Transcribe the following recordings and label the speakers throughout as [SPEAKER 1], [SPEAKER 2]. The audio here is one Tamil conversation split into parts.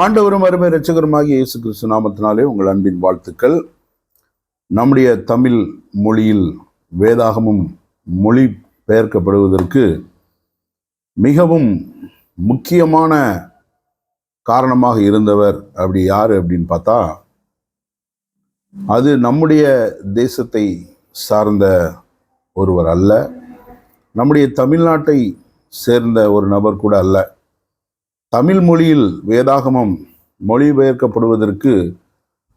[SPEAKER 1] ஆண்டவரும் அருமை இரட்சகருமாகிய இயேசு கிறிஸ்து நாமத்தினாலே உங்கள் அன்பின் வாழ்த்துக்கள். நம்முடைய தமிழ் மொழியில் வேதாகமும் மொழி பெயர்க்கப்படுவதற்கு மிகவும் முக்கியமான காரணமாக இருந்தவர் அப்படி யார் அப்படின்னு பார்த்தா அது நம்முடைய தேசத்தை சார்ந்த ஒருவர் அல்ல. நம்முடைய தமிழ்நாட்டை சேர்ந்த ஒரு நபர் கூட அல்ல. தமிழ் மொழியில் வேதாகமம் மொழிபெயர்க்கப்படுவதற்கு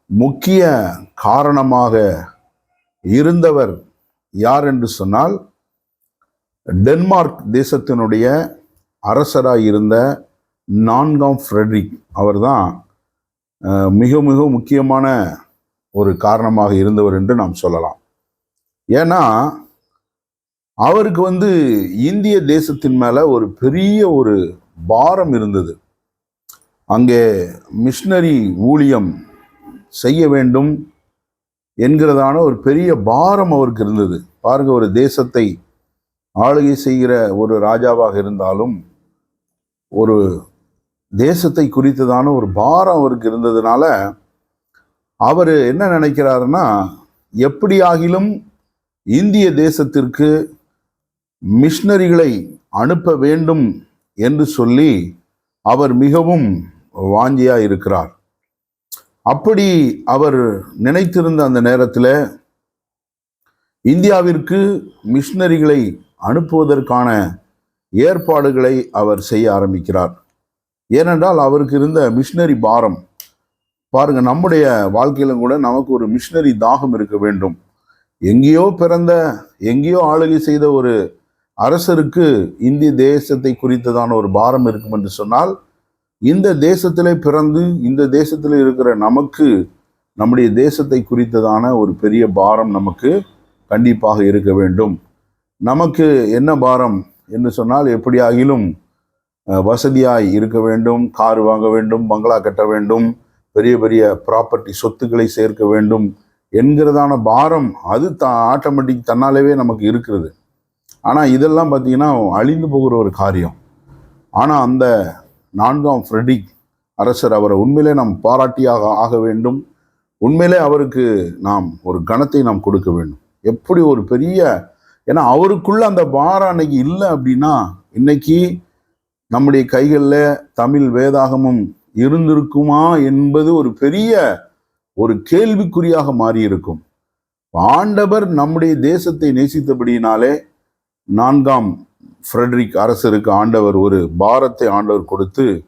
[SPEAKER 1] முக்கிய காரணமாக இருந்தவர் யார் என்று சொன்னால் டென்மார்க் தேசத்தினுடைய அரசராக இருந்த நான்காம் ஃப்ரெட்ரிக் அவர்தான் மிக மிக முக்கியமான ஒரு காரணமாக இருந்தவர் என்று நாம் சொல்லலாம். ஏன்னா அவருக்கு வந்து இந்திய தேசத்தின் மேலே ஒரு பெரிய ஒரு பாரம் இருந்தது. அங்கே மிஷினரி ஊழியம் செய்ய வேண்டும் என்கிறதான ஒரு பெரிய பாரம் அவருக்கு இருந்தது. பாருங்க ஒரு தேசத்தை ஆளுகை செய்கிற ஒரு ராஜாவாக இருந்தாலும் ஒரு தேசத்தை குறித்ததான ஒரு பாரம் அவருக்கு இருந்ததுனால அவர் என்ன நினைக்கிறாருன்னா எப்படியாகிலும் இந்திய தேசத்திற்கு மிஷினரிகளை அனுப்ப வேண்டும் என்று சொல்லி அவர் மிகவும் வாஞ்சியாக இருக்கிறார். அப்படி அவர் நினைத்திருந்த அந்த நேரத்தில் இந்தியாவிற்கு மிஷினரிகளை அனுப்புவதற்கான ஏற்பாடுகளை அவர் செய்ய ஆரம்பிக்கிறார். ஏனென்றால் அவருக்கு இருந்த மிஷினரி பாரம் பாருங்க நம்முடைய வாழ்க்கையிலும் கூட நமக்கு ஒரு மிஷினரி தாகம் இருக்க வேண்டும். எங்கேயோ பிறந்த எங்கேயோ ஆளுகை செய்த ஒரு அரசருக்கு இந்திய தேசத்தை குறித்ததான ஒரு பாரம் இருக்கும் என்று சொன்னால் இந்த தேசத்திலே பிறந்து இந்த தேசத்தில் இருக்கிற நமக்கு நம்முடைய தேசத்தை குறித்ததான ஒரு பெரிய பாரம் நமக்கு கண்டிப்பாக இருக்க வேண்டும். நமக்கு என்ன பாரம் என்று சொன்னால் எப்படியாகிலும் வசதியாய் இருக்க வேண்டும் கார் வாங்க வேண்டும் பங்களா கட்ட வேண்டும் பெரிய பெரிய ப்ராப்பர்ட்டி சொத்துக்களை சேர்க்க வேண்டும் என்கிறதான பாரம் அது த ஆட்டோமேட்டிக் தன்னாலேவே நமக்கு இருக்கிறது. ஆனால் இதெல்லாம் பார்த்தீங்கன்னா அழிந்து போகிற ஒரு காரியம். ஆனால் அந்த நான்காம் ஃப்ரெடிக் அரசர் அவரை உண்மையிலே நாம் பாராட்டியாக ஆக வேண்டும். உண்மையிலே அவருக்கு நாம் ஒரு கணத்தை நாம் கொடுக்க வேண்டும். எப்படி ஒரு பெரிய ஏன்னா அவருக்குள்ள அந்த பாரம் அன்னைக்கு இல்லை அப்படின்னா இன்னைக்கு நம்முடைய கைகளில் தமிழ் வேதாகமும் இருந்திருக்குமா என்பது ஒரு பெரிய ஒரு கேள்விக்குறியாக மாறியிருக்கும். ஆண்டவர் நம்முடைய தேசத்தை நேசித்தபடியினாலே நான்காம் ஃப்ரெட்ரிக் அரசருக்கு ஆண்டவர் ஒரு பாரத்தை ஆண்டவர் கொடுத்து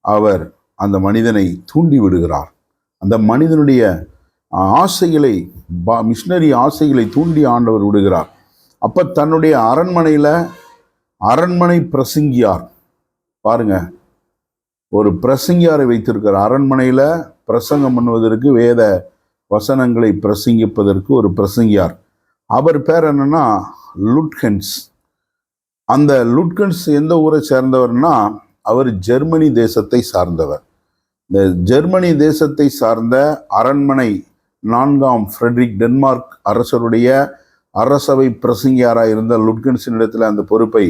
[SPEAKER 1] அவர் அந்த மனிதனை தூண்டி விடுகிறார். அந்த மனிதனுடைய ஆசைகளை பா- மிஷினரி ஆசைகளை தூண்டி ஆண்டவர் விடுகிறார். அப்போ தன்னுடைய அரண்மனையில் அரண்மனை பிரசங்கியார். பாருங்க ஒரு பிரசங்கியாரை வைத்திருக்கிறார். அரண்மனையில் பிரசங்கம் பண்ணுவதற்கு வேத வசனங்களை பிரசங்கிப்பதற்கு ஒரு பிரசங்கியார். அவர் பேர் என்னன்னா லுட்கன்ஸ். அந்த லுட்கன்ஸ் எந்த ஊரை சேர்ந்தவர்னா அவர் ஜெர்மனி தேசத்தை சார்ந்தவர். இந்த ஜெர்மனி தேசத்தை சார்ந்த அரண்மனை நான்காம் ஃப்ரெட்ரிக் டென்மார்க் அரசருடைய அரசவை பிரசங்கியாராக இருந்த லுட்கன்ஸின் இடத்துல அந்த பொறுப்பை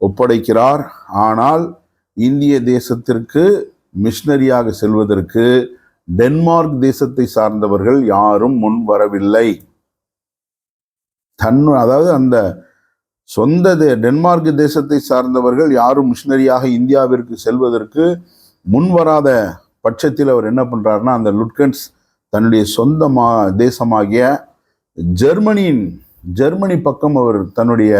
[SPEAKER 1] ஒப்படைக்கிறார். ஆனால் இந்திய தேசத்திற்கு மிஷினரியாக செல்வதற்கு டென்மார்க் தேசத்தை சார்ந்தவர்கள் யாரும் முன் வரவில்லை. தன் அதாவது அந்த சொந்த டென்மார்க் தேசத்தை சார்ந்தவர்கள் யாரும் மிஷினரியாக இந்தியாவிற்கு செல்வதற்கு முன்வராத பட்சத்தில் அவர் என்ன பண்ணுறாருன்னா அந்த லுட்கன்ஸ் தன்னுடைய சொந்த மா தேசமாகிய ஜெர்மனியின் ஜெர்மனி பக்கம் அவர் தன்னுடைய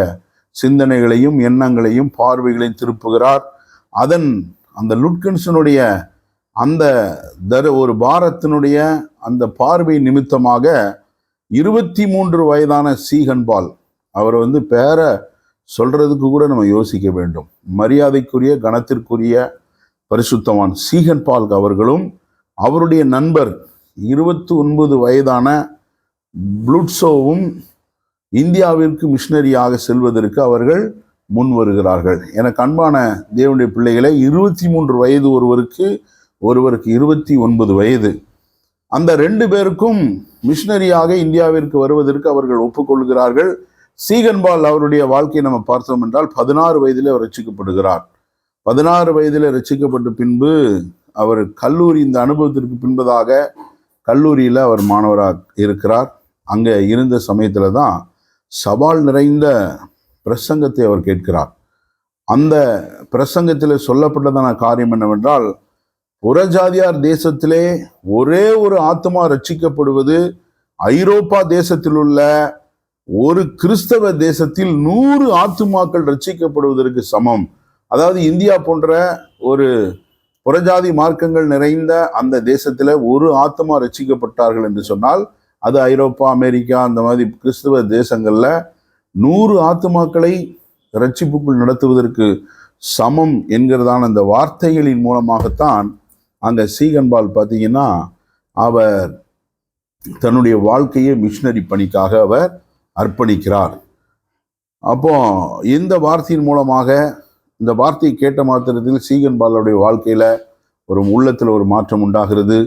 [SPEAKER 1] சிந்தனைகளையும் எண்ணங்களையும் பார்வைகளையும் திருப்புகிறார். அதன் அந்த லுட்கன்ஸினுடைய அந்த தர ஒரு பாரத்தினுடைய அந்த பார்வை நிமித்தமாக இருபத்தி மூன்று வயதான சீகன்பால் அவர் வந்து பேரை சொல்றதுக்கு கூட நம்ம யோசிக்க வேண்டும். மரியாதைக்குரிய கணத்திற்குரிய பரிசுத்தவான் சீகன் பால் அவர்களும் அவருடைய நண்பர் இருபத்தி ஒன்பது வயதான ப்ளூட்ஸோவும் இந்தியாவிற்கு மிஷினரியாக செல்வதற்கு அவர்கள் முன் வருகிறார்கள். எனக்கு அன்பான தேவனுடைய பிள்ளைகளை இருபத்தி மூன்று வயது ஒருவருக்கு ஒருவருக்கு இருபத்தி ஒன்பது வயது. அந்த ரெண்டு பேருக்கும் மிஷினரியாக இந்தியாவிற்கு வருவதற்கு அவர்கள் ஒப்புக்கொள்கிறார்கள். சீகன்பால் அவருடைய வாழ்க்கையை நம்ம பார்த்தோம் என்றால் பதினாறு வயதில் அவர் ரட்சிக்கப்படுகிறார் பதினாறு வயதில் ரசிக்கப்பட்ட பின்பு அவர் கல்லூரி இந்த அனுபவத்திற்கு பின்பதாக கல்லூரியில் அவர் மாணவராக இருக்கிறார். அங்கே இருந்த சமயத்தில் தான் சவால் நிறைந்த பிரசங்கத்தை அவர் கேட்கிறார். அந்த பிரசங்கத்தில் சொல்லப்பட்டதான காரியம் என்னவென்றால் புறஜாதியார் தேசத்திலே ஒரே ஒரு ஆத்மா ரட்சிக்கப்படுவது ஐரோப்பா தேசத்தில் உள்ள ஒரு கிறிஸ்தவ தேசத்தில் நூறு ஆத்துமாக்கள் ரட்சிக்கப்படுவதற்கு சமம். அதாவது இந்தியா போன்ற ஒரு புறஜாதி மார்க்கங்கள் நிறைந்த அந்த தேசத்தில் ஒரு ஆத்மா ரட்சிக்கப்பட்டார்கள் என்று சொன்னால் அது ஐரோப்பா அமெரிக்கா அந்த மாதிரி கிறிஸ்தவ தேசங்களில் நூறு ஆத்துமாக்களை ரட்சிப்புக்குள் நடத்துவதற்கு சமம் என்கிறதான அந்த வார்த்தைகளின் மூலமாகத்தான் அங்க சீகன்பால் பார்த்தீங்கன்னா அவர் தன்னுடைய வாழ்க்கையை மிஷினரி பணிக்காக அவர் அர்ப்பணிக்கிறார். அப்போ இந்த வார்த்தையின் மூலமாக இந்த வார்த்தையை கேட்ட மாத்திரத்தில் சீகன்பாலுடைய வாழ்க்கையில் ஒரு உள்ளத்தில் ஒரு மாற்றம் உண்டாகிறது.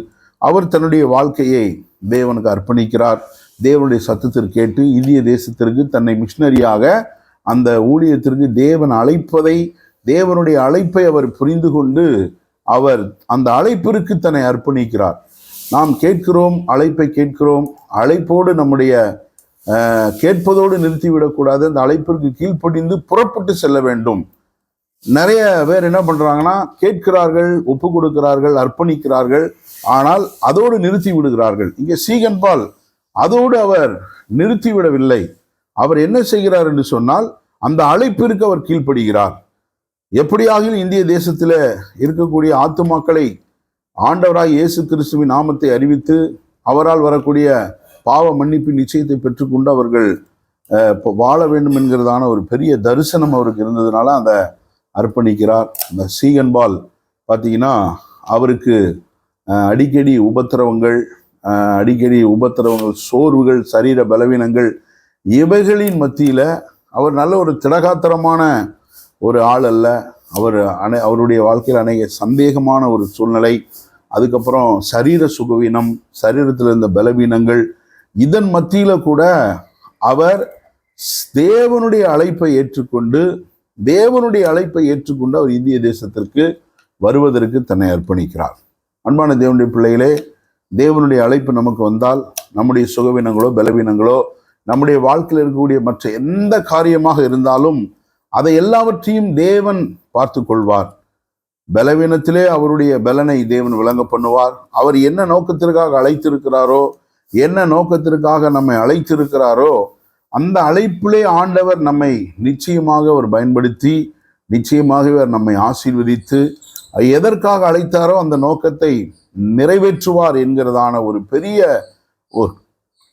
[SPEAKER 1] அவர் தன்னுடைய வாழ்க்கையை தேவனுக்கு அர்ப்பணிக்கிறார். தேவனுடைய சத்தத்திற்கு கேட்டு இந்திய தேசத்திற்கு தன்னை மிஷினரியாக அந்த ஊழியத்திற்கு தேவன் அழைப்பதை தேவனுடைய அழைப்பை அவர் புரிந்து கொண்டு அவர் அந்த அழைப்பிற்கு தன்னை அர்ப்பணிக்கிறார். நாம் கேட்கிறோம் அழைப்பை கேட்கிறோம். அழைப்போடு நம்முடைய கேட்பதோடு நிறுத்திவிடக்கூடாது. அந்த அழைப்பிற்கு கீழ்ப்படிந்து புறப்பட்டு செல்ல வேண்டும். நிறைய பேர் என்ன பண்ணுறாங்கன்னா கேட்கிறார்கள் ஒப்பு கொடுக்கிறார்கள் அர்ப்பணிக்கிறார்கள். ஆனால் அதோடு நிறுத்தி விடுகிறார்கள் இங்கே சீகன்பால் அதோடு அவர் நிறுத்திவிடவில்லை. அவர் என்ன செய்கிறார் என்று சொன்னால் அந்த அழைப்பிற்கு அவர் கீழ்ப்படுகிறார். எப்படியாகிலும் இந்திய தேசத்தில் இருக்கக்கூடிய ஆத்துமாக்களை ஆண்டவராய் இயேசு கிறிஸ்துவின் நாமத்தை அறிவித்து அவரால் வரக்கூடிய பாவ மன்னிப்பின் நிச்சயத்தை பெற்றுக்கொண்டு அவர்கள் இப்போ வாழ வேண்டும் என்கிறதான ஒரு பெரிய தரிசனம் அவருக்கு இருந்ததுனால அந்த அர்ப்பணிக்கிறார். இந்த சீகன்பால் பார்த்தீங்கன்னா அவருக்கு அடிக்கடி உபத்திரவங்கள் அடிக்கடி உபத்திரவங்கள் சோர்வுகள் சரீர பலவீனங்கள் இவைகளின் மத்தியில் அவர் நல்ல ஒரு திடகாத்திரமான ஒரு ஆள் அல்ல. அவர் அனை அவருடைய வாழ்க்கையில் அநேக சந்தேகமான ஒரு சூழ்நிலை. அதுக்கப்புறம் சரீர சுகவீனம் சரீரத்தில் இருந்த பலவீனங்கள். இதன் மத்தியில் கூட அவர் தேவனுடைய அழைப்பை ஏற்றுக்கொண்டு தேவனுடைய அழைப்பை ஏற்றுக்கொண்டு அவர் இந்திய தேசத்திற்கு வருவதற்கு தன்னை அர்ப்பணிக்கிறார். அன்பான தேவனுடைய பிள்ளைகளே தேவனுடைய அழைப்பு நமக்கு வந்தால் நம்முடைய சுகவீனங்களோ பலவீனங்களோ நம்முடைய வாழ்க்கையில் இருக்கக்கூடிய மற்ற எந்த காரியமாக இருந்தாலும் அதை எல்லாவற்றையும் தேவன் பார்த்து கொள்வார். பலவீனத்திலே அவருடைய பலனை தேவன் விளங்க பண்ணுவார். அவர் என்ன நோக்கத்திற்காக அழைத்திருக்கிறாரோ என்ன நோக்கத்திற்காக நம்மை அழைத்திருக்கிறாரோ அந்த அழைப்பிலே ஆண்டவர் நம்மை நிச்சயமாக அவர் பயன்படுத்தி நிச்சயமாகவே அவர் நம்மை ஆசீர்வதித்து எதற்காக அழைத்தாரோ அந்த நோக்கத்தை நிறைவேற்றுவார் என்கிறதான ஒரு பெரிய ஒரு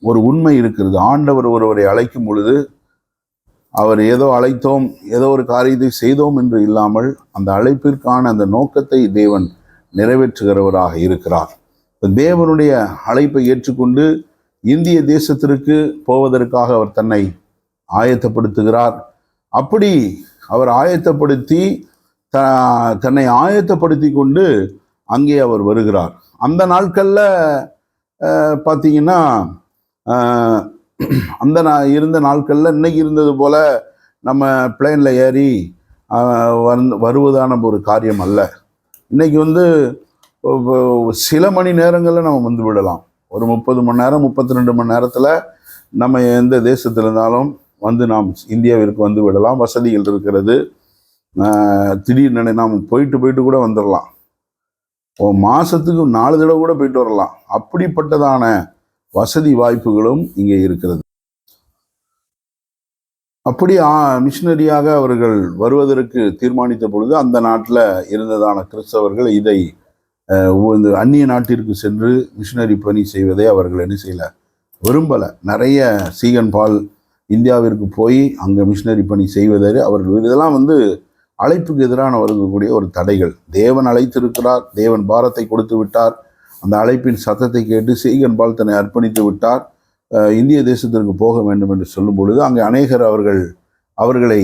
[SPEAKER 1] ஒரு உண்மை இருக்கிறது. ஆண்டவர் ஒருவரை அழைக்கும் பொழுது அவர் ஏதோ அழைத்தோம் ஏதோ ஒரு காரியத்தை செய்தோம் என்று இல்லாமல் அந்த அழைப்பிற்கான அந்த நோக்கத்தை தேவன் நிறைவேற்றுகிறவராக இருக்கிறார். தேவனுடைய அழைப்பை ஏற்றுக்கொண்டு இந்திய தேசத்திற்கு போவதற்காக அவர் தன்னை ஆயத்தப்படுத்துகிறார். அப்படி அவர் ஆயத்தப்படுத்தி த தன்னை ஆயத்தப்படுத்தி கொண்டு அங்கே அவர் வருகிறார். அந்த நாட்களில் பார்த்தீங்கன்னா அந்த நா- இருந்த நாட்களில் இன்னைக்கு இருந்தது போல் நம்ம பிளேனில் ஏறி வந்து வருவதான ஒரு காரியம் அல்ல. இன்றைக்கி வந்து சில மணி நேரங்களில் நம்ம வந்து விடலாம். ஒரு முப்பது மணி நேரம் முப்பத்தி ரெண்டு மணி நேரத்தில் நம்ம எந்த தேசத்தில் இருந்தாலும் வந்து நாம் இந்தியாவிற்கு வந்து விடலாம். வசதிகள் இருக்கிறது. திடீர்னு நாம் போயிட்டு போயிட்டு கூட வந்துடலாம் மாதத்துக்கு நாலு தடவை கூட போயிட்டு வரலாம். அப்படிப்பட்டதான வசதி வாய்ப்புகளும் இங்கே இருக்கிறது. அப்படி மிஷினரியாக அவர்கள் வருவதற்கு தீர்மானித்த பொழுது அந்த நாட்டில் இருந்ததான கிறிஸ்தவர்கள் இதை இந்த அந்நிய நாட்டிற்கு சென்று மிஷினரி பணி செய்வதை அவர்கள் என்ன செய்யலை விரும்பலை. நிறைய சீகன் பால் இந்தியாவிற்கு போய் அங்கே மிஷினரி பணி செய்வதை அவர்கள் இதெல்லாம் வந்து அழைப்புக்கு எதிரான வரக்கூடிய ஒரு தடைகள். தேவன் அழைத்திருக்கிறார் தேவன் பாரத்தை கொடுத்து விட்டார். அந்த அழைப்பின் சத்தத்தை கேட்டு சீகன் பால் தன்னை அர்ப்பணித்து விட்டார். இந்திய தேசத்திற்கு போக வேண்டும் என்று சொல்லும் பொழுது அங்கே அநேகர் அவர்கள் அவர்களை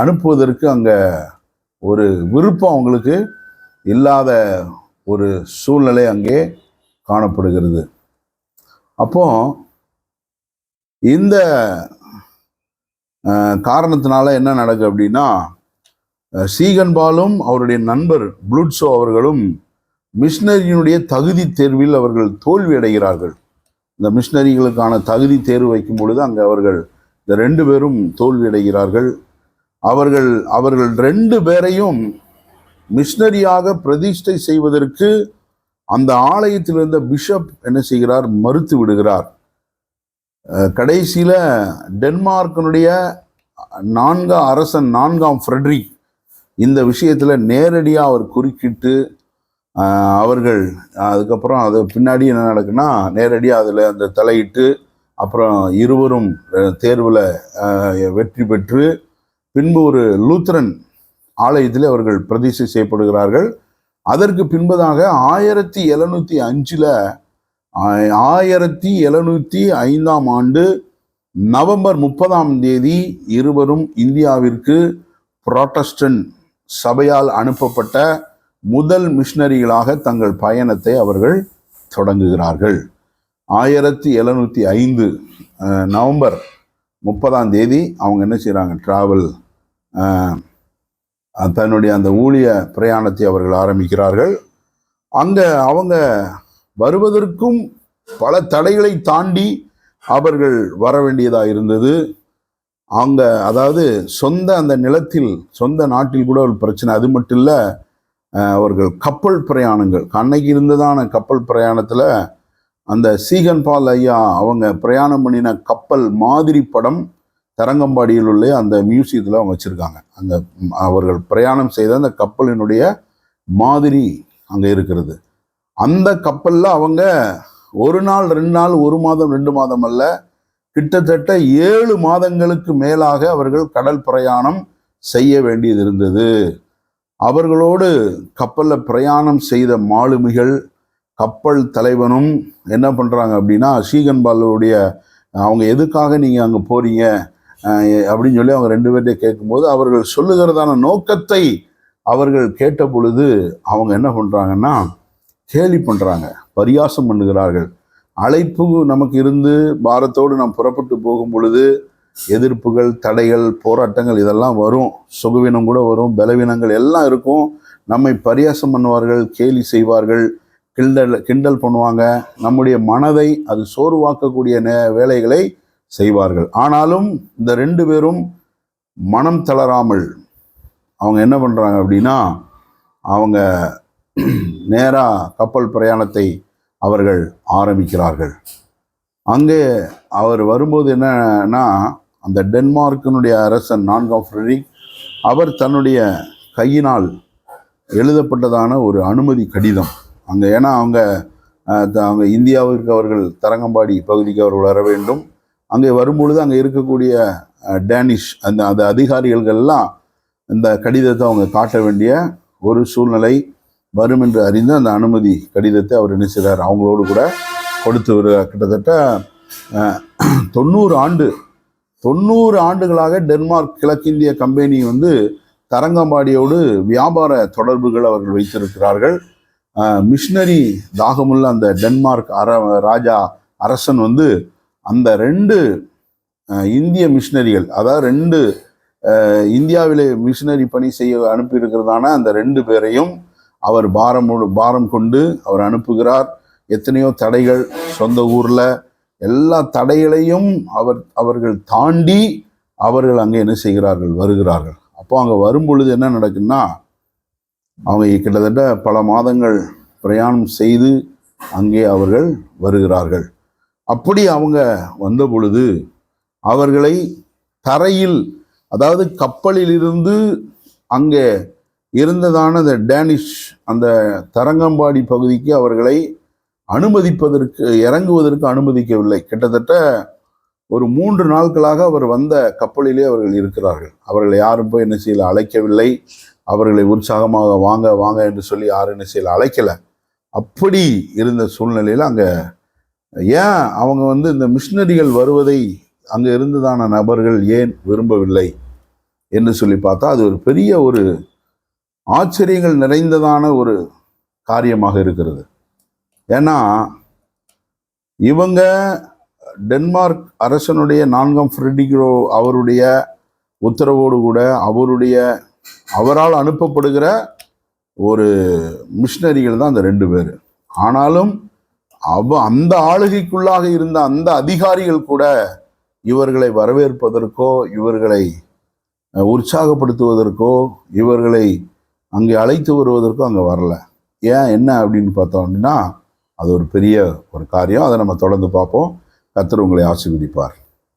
[SPEAKER 1] அனுப்புவதற்கு அங்கே ஒரு விருப்பம் அவங்களுக்கு இல்லாத ஒரு சூழ்நிலை அங்கே காணப்படுகிறது. அப்போ இந்த காரணத்தினால என்ன நடக்குது அப்படின்னா சீகன்பாலும் அவருடைய நண்பர் புளுட்ஸோ அவர்களும் மிஷினரியினுடைய தகுதி தேர்வில் அவர்கள் தோல்வி அடைகிறார்கள். இந்த மிஷினரிகளுக்கான தகுதி தேர்வு வைக்கும் பொழுது அங்கே அவர்கள் இந்த ரெண்டு பேரும் தோல்வி அடைகிறார்கள். அவர்கள் அவர்கள் ரெண்டு பேரையும் மிஷினரியாக பிரதிஷ்டை செய்வதற்கு அந்த ஆலயத்தில் இருந்த பிஷப் என்ன செய்கிறார்? மறுத்து விடுகிறார். கடைசியில் டென்மார்க்கினுடைய நான்காம் அரசன் நான்காம் ஃப்ரெட்ரிக் இந்த விஷயத்தில் நேரடியாக அவர் குறுக்கிட்டு அவர்கள் அதுக்கப்புறம் அது பின்னாடி என்ன நடக்குன்னா நேரடியாக அதில் அந்த தலையிட்டு அப்புறம் இருவரும் தேர்வில் வெற்றி பெற்று பின்பு ஒரு லூத்ரன் ஆலயத்தில் அவர்கள் பிரதிஷ்டை செய்யப்படுகிறார்கள். அதற்கு பின்பதாக ஆயிரத்தி எழுநூற்றி அஞ்சில் ஆயிரத்தி எழுநூற்றி ஐந்தாம் ஆண்டு நவம்பர் முப்பதாம் தேதி இருவரும் இந்தியாவிற்கு புரோட்டஸ்டன் சபையால் அனுப்பப்பட்ட முதல் மிஷினரிகளாக தங்கள் பயணத்தை அவர்கள் தொடங்குகிறார்கள். ஆயிரத்தி எழுநூற்றி ஐந்து நவம்பர் முப்பதாம் தேதி அவங்க என்ன செய்கிறாங்க ட்ராவல் தன்னுடைய அந்த ஊழிய பிரயாணத்தை அவர்கள் ஆரம்பிக்கிறார்கள். அங்கே அவங்க வருவதற்கும் பல தடைகளை தாண்டி அவர்கள் வர வேண்டியதாக இருந்தது. அவங்க அதாவது சொந்த அந்த நிலத்தில் சொந்த நாட்டில் கூட ஒரு பிரச்சனை. அது மட்டும் இல்லை அவர்கள் கப்பல் பிரயாணங்கள். அன்னைக்கு இருந்ததான கப்பல் பிரயாணத்தில் அந்த சீகன்பால் ஐயா அவங்க பிரயாணம் பண்ணின கப்பல் மாதிரி படம் தரங்கம்பாடியில் உள்ள அந்த மியூசியத்தில் அவங்க வச்சுருக்காங்க. அந்த அவர்கள் பிரயாணம் செய்த அந்த கப்பலினுடைய மாதிரி அங்கே இருக்கிறது. அந்த கப்பலில் அவங்க ஒரு நாள் ரெண்டு நாள் ஒரு மாதம் ரெண்டு மாதம் அல்ல கிட்டத்தட்ட ஏழு மாதங்களுக்கு மேலாக அவர்கள் கடல் பிரயாணம் செய்ய வேண்டியது இருந்தது. அவர்களோடு கப்பலில் பிரயாணம் செய்த மாலுமிகள் கப்பல் தலைவனும் என்ன பண்ணுறாங்க அப்படின்னா ஸ்ரீகன்பாலுடைய அவங்க எதுக்காக நீங்கள் அங்கே போகிறீங்க அப்படின்னு சொல்லி அவங்க ரெண்டு பேர்கிட்ட கேட்கும்போது அவர்கள் சொல்லுகிறதான நோக்கத்தை அவர்கள் கேட்ட பொழுது அவங்க என்ன பண்ணுறாங்கன்னா கேலி பண்ணுறாங்க பரியாசம் பண்ணுகிறார்கள். அழைப்பு நமக்கு இருந்து பாரத்தோடு நாம் புறப்பட்டு போகும் பொழுது எதிர்ப்புகள் தடைகள் போராட்டங்கள் இதெல்லாம் வரும். சுகவீனம் கூட வரும். பலவீனங்கள் எல்லாம் இருக்கும். நம்மை பரியாசம் பண்ணுவார்கள் கேலி செய்வார்கள் கிண்டல் கிண்டல் பண்ணுவாங்க. நம்முடைய மனதை அது சோர்வாக்கக்கூடிய நே வேலைகளை செய்வார்கள். ஆனாலும் இந்த ரெண்டு பேரும் மனம் தளராமல் அவங்க என்ன பண்ணுறாங்க அப்படின்னா அவங்க நேராக கப்பல் பிரயாணத்தை அவர்கள் ஆரம்பிக்கிறார்கள். அங்கே அவர் வரும்போது என்னன்னா அந்த டென்மார்க்கினுடைய அரசன் நான்காம் ஃப்ரெட்ரிக் அவர் தன்னுடைய கையினால் எழுதப்பட்டதான ஒரு அனுமதி கடிதம். அங்கே ஏன்னா அவங்க த- அவங்க இந்தியாவிற்கு அவர்கள் தரங்கம்பாடி பகுதிக்கு அவர்கள் வர வேண்டும். அங்கே வரும்பொழுது அங்கே இருக்கக்கூடிய டேனிஷ் அந்த அந்த அதிகாரிகள்லாம் இந்த கடிதத்தை அவங்க காட்ட வேண்டிய ஒரு சூழ்நிலை வரும் என்று அறிந்து அந்த அனுமதி கடிதத்தை அவர் என்ன செய்கிறார் அவங்களோடு கூட கொடுத்து வருகிறார் கிட்டத்தட்ட தொண்ணூறு ஆண்டு தொண்ணூறு ஆண்டுகளாக டென்மார்க் கிழக்கிந்திய கம்பெனி வந்து தரங்கம்பாடியோடு வியாபார தொடர்புகள் அவர்கள் வைத்திருக்கிறார்கள். மிஷினரி தாகமுள்ள அந்த டென்மார்க் அர ராஜா அரசன் வந்து அந்த ரெண்டு இந்திய மிஷினரிகள் அதாவது ரெண்டு இந்தியாவிலே மிஷினரி பணி செய்ய அனுப்பியிருக்கிறதான அந்த ரெண்டு பேரையும் அவர் பாரம் பாரம் கொண்டு அவர் அனுப்புகிறார். எத்தனையோ தடைகள் சொந்த ஊரில் எல்லா தடைகளையும் அவர் அவர்கள் தாண்டி அவர்கள் அங்கே என்ன செய்கிறார்கள் வருகிறார்கள். அப்போ அங்கே வரும் பொழுது என்ன நடக்குன்னா அவங்க கிட்டத்தட்ட பல மாதங்கள் பிரயாணம் செய்து அங்கே அவர்கள் வருகிறார்கள். அப்படி அவங்க வந்த பொழுது அவர்களை தரையில் அதாவது கப்பலில் இருந்து அங்கே இருந்ததான அந்த டேனிஷ் அந்த தரங்கம்பாடி பகுதிக்கு அவர்களை அனுமதிப்பதற்கு இறங்குவதற்கு அனுமதிக்கவில்லை. கிட்டத்தட்ட ஒரு மூன்று நாட்களாக அவர் வந்த கப்பலிலே அவர்கள் இருக்கிறார்கள். அவர்களை யாரும் போய் என்ன செய்யல அழைக்கவில்லை. அவர்களை உற்சாகமாக வாங்க வாங்க என்று சொல்லி யாரும் என்ன செய்யல அழைக்கலை. அப்படி இருந்த சூழ்நிலையில் அங்கே ஏன் அவங்க வந்து இந்த மிஷினரிகள் வருவதை அங்கே இருந்ததான நபர்கள் ஏன் விரும்பவில்லை என்று சொல்லி பார்த்தா அது ஒரு பெரிய ஒரு ஆச்சரியங்கள் நிறைந்ததான ஒரு காரியமாக இருக்கிறது. ஏன்னா இவங்க டென்மார்க் அரசனுடைய நான்காம் ஃப்ரெடிக்ரோ அவருடைய உத்தரவோடு கூட அவருடைய அவரால் அனுப்பப்படுகிற ஒரு மிஷினரிகள் தான் அந்த ரெண்டு பேர். ஆனாலும் அவ அந்த ஆளுகைக்குள்ளாக இருந்த அந்த அதிகாரிகள் கூட இவர்களை வரவேற்பதற்கோ இவர்களை உற்சாகப்படுத்துவதற்கோ இவர்களை அங்கே அழைத்து வருவதற்கோ அங்கே வரல. ஏன் என்ன அப்படின்னு பார்த்தோம் அப்படின்னா அது ஒரு பெரிய ஒரு காரியம். அதை நம்ம தொடர்ந்து பார்ப்போம். கத்தர் உங்களை ஆசீர்வதிப்பார்.